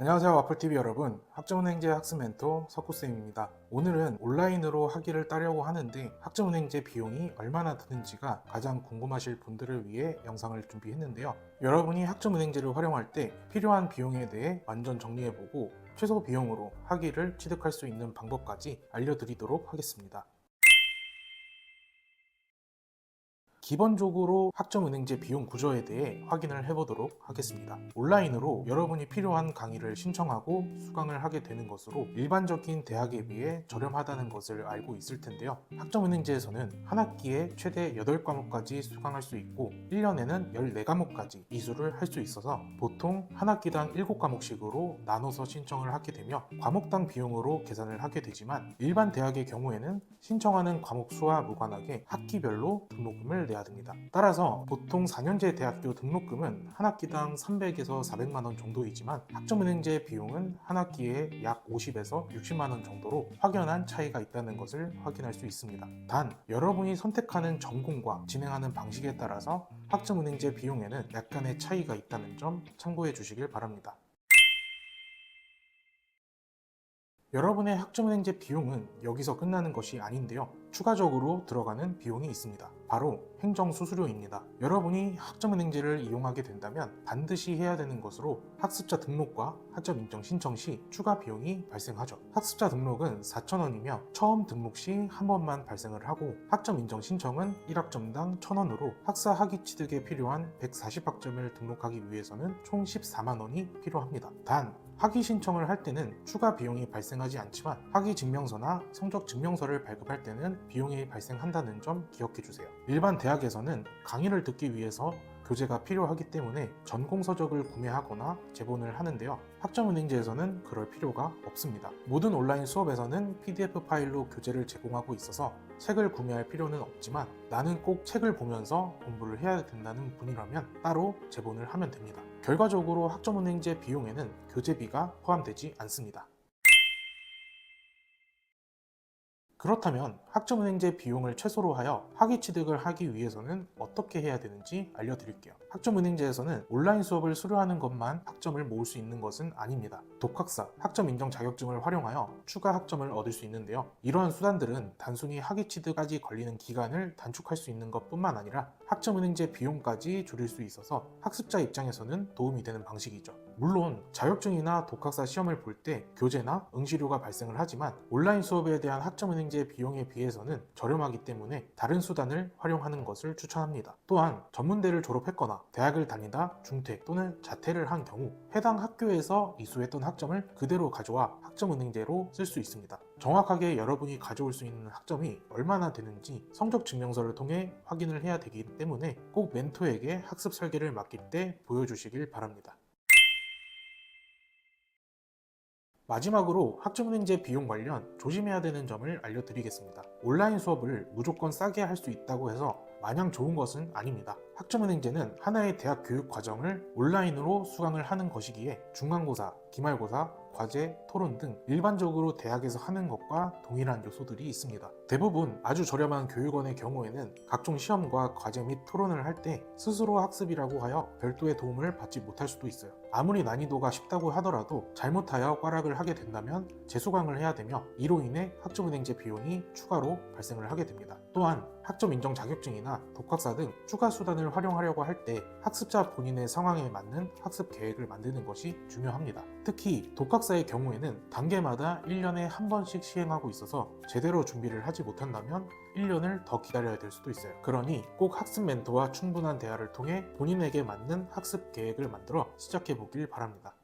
안녕하세요 와플TV 여러분. 학점은행제 학습 멘토 석구쌤입니다. 오늘은 온라인으로 학위를 따려고 하는데 학점은행제 비용이 얼마나 드는지가 가장 궁금하실 분들을 위해 영상을 준비했는데요. 여러분이 학점은행제를 활용할 때 필요한 비용에 대해 완전 정리해보고 최소 비용으로 학위를 취득할 수 있는 방법까지 알려드리도록 하겠습니다 기본적으로 학점은행제 비용 구조에 대해 확인을 해보도록 하겠습니다. 온라인으로 여러분이 필요한 강의를 신청하고 수강을 하게 되는 것으로 일반적인 대학에 비해 저렴하다는 것을 알고 있을 텐데요. 학점은행제에서는 한 학기에 최대 8과목까지 수강할 수 있고 1년에는 14과목까지 이수를 할 수 있어서 보통 한 학기당 7과목씩으로 나눠서 신청을 하게 되며 과목당 비용으로 계산을 하게 되지만 일반 대학의 경우에는 신청하는 과목 수와 무관하게 학기별로 등록금을 내야 됩니다. 따라서 보통 4년제 대학교 등록금은 한 학기당 300에서 400만 원 정도이지만 학점은행제 비용은 한 학기에 약 50에서 60만 원 정도로 확연한 차이가 있다는 것을 확인할 수 있습니다. 단 여러분이 선택하는 전공과 진행하는 방식에 따라서 학점은행제 비용에는 약간의 차이가 있다는 점 참고해 주시길 바랍니다. 여러분의 학점은행제 비용은 여기서 끝나는 것이 아닌데요. 추가적으로 들어가는 비용이 있습니다. 바로 행정수수료입니다. 여러분이 학점은행제를 이용하게 된다면 반드시 해야 되는 것으로 학습자 등록과 학점 인정 신청 시 추가 비용이 발생하죠. 학습자 등록은 4,000원이며 처음 등록 시 한 번만 발생을 하고 학점 인정 신청은 1학점당 1,000원으로 학사 학위 취득에 필요한 140학점을 등록하기 위해서는 총 14만 원이 필요합니다. 단 학위 신청을 할 때는 추가 비용이 발생하지 않지만 학위 증명서나 성적 증명서를 발급할 때는 비용이 발생한다는 점 기억해 주세요. 일반 대학에서는 강의를 듣기 위해서 교재가 필요하기 때문에 전공 서적을 구매하거나 제본을 하는데요. 학점은행제에서는 그럴 필요가 없습니다. 모든 온라인 수업에서는 PDF 파일로 교재를 제공하고 있어서 책을 구매할 필요는 없지만 나는 꼭 책을 보면서 공부를 해야 된다는 분이라면 따로 제본을 하면 됩니다. 결과적으로 학점은행제 비용에는 교재비가 포함되지 않습니다. 그렇다면 학점은행제 비용을 최소로 하여 학위 취득을 하기 위해서는 어떻게 해야 되는지 알려드릴게요. 학점은행제에서는 온라인 수업을 수료하는 것만 학점을 모을 수 있는 것은 아닙니다. 독학사, 학점 인정 자격증을 활용하여 추가 학점을 얻을 수 있는데요. 이러한 수단들은 단순히 학위 취득까지 걸리는 기간을 단축할 수 있는 것뿐만 아니라 학점은행제 비용까지 줄일 수 있어서 학습자 입장에서는 도움이 되는 방식이죠. 물론 자격증이나 독학사 시험을 볼 때 교재나 응시료가 발생을 하지만 온라인 수업에 대한 학점은행제 비용에 비해서는 저렴하기 때문에 다른 수단을 활용하는 것을 추천합니다. 또한 전문대를 졸업했거나 대학을 다니다 중퇴 또는 자퇴를 한 경우 해당 학교에서 이수했던 학점을 그대로 가져와 학점은행제로 쓸 수 있습니다. 정확하게 여러분이 가져올 수 있는 학점이 얼마나 되는지 성적 증명서를 통해 확인을 해야 되기 때문에 꼭 멘토에게 학습 설계를 맡길 때 보여주시길 바랍니다. 마지막으로 학점은행제 비용 관련 조심해야 되는 점을 알려드리겠습니다. 온라인 수업을 무조건 싸게 할 수 있다고 해서 마냥 좋은 것은 아닙니다. 학점은행제는 하나의 대학 교육 과정을 온라인으로 수강을 하는 것이기에 중간고사, 기말고사, 과제, 토론 등 일반적으로 대학에서 하는 것과 동일한 요소들이 있습니다. 대부분 아주 저렴한 교육원의 경우에는 각종 시험과 과제 및 토론을 할 때 스스로 학습이라고 하여 별도의 도움을 받지 못할 수도 있어요. 아무리 난이도가 쉽다고 하더라도 잘못하여 꽈락을 하게 된다면 재수강을 해야 되며 이로 인해 학점은행제 비용이 추가로 발생을 하게 됩니다. 또한 학점 인정 자격증이나 독학사 등 추가 수단을 활용하려고 할 때 학습자 본인의 상황에 맞는 학습 계획을 만드는 것이 중요합니다. 특히 독학 사의 경우에는 단계마다 1년에 한 번씩 시행하고 있어서 제대로 준비를 하지 못한다면 1년을 더 기다려야 될 수도 있어요. 그러니 꼭 학습 멘토와 충분한 대화를 통해 본인에게 맞는 학습 계획을 만들어 시작해 보길 바랍니다.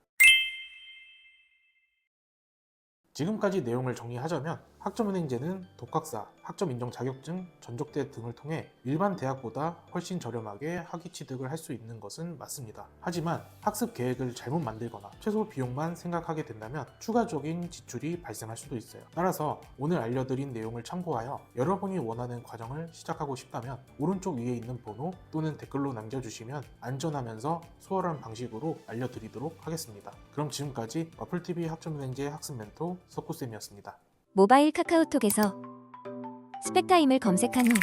지금까지 내용을 정리하자면 학점은행제는 독학사, 학점 인정 자격증, 전적대 등을 통해 일반 대학보다 훨씬 저렴하게 학위 취득을 할 수 있는 것은 맞습니다. 하지만 학습 계획을 잘못 만들거나 최소 비용만 생각하게 된다면 추가적인 지출이 발생할 수도 있어요. 따라서 오늘 알려드린 내용을 참고하여 여러분이 원하는 과정을 시작하고 싶다면 오른쪽 위에 있는 번호 또는 댓글로 남겨주시면 안전하면서 수월한 방식으로 알려드리도록 하겠습니다. 그럼 지금까지 와플TV 학점은행제 학습 멘토 석구쌤이었습니다. 모바일 카카오톡에서 스펙타임을 검색한 후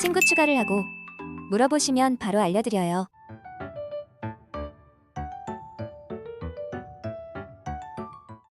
친구 추가를 하고 물어보시면 바로 알려드려요.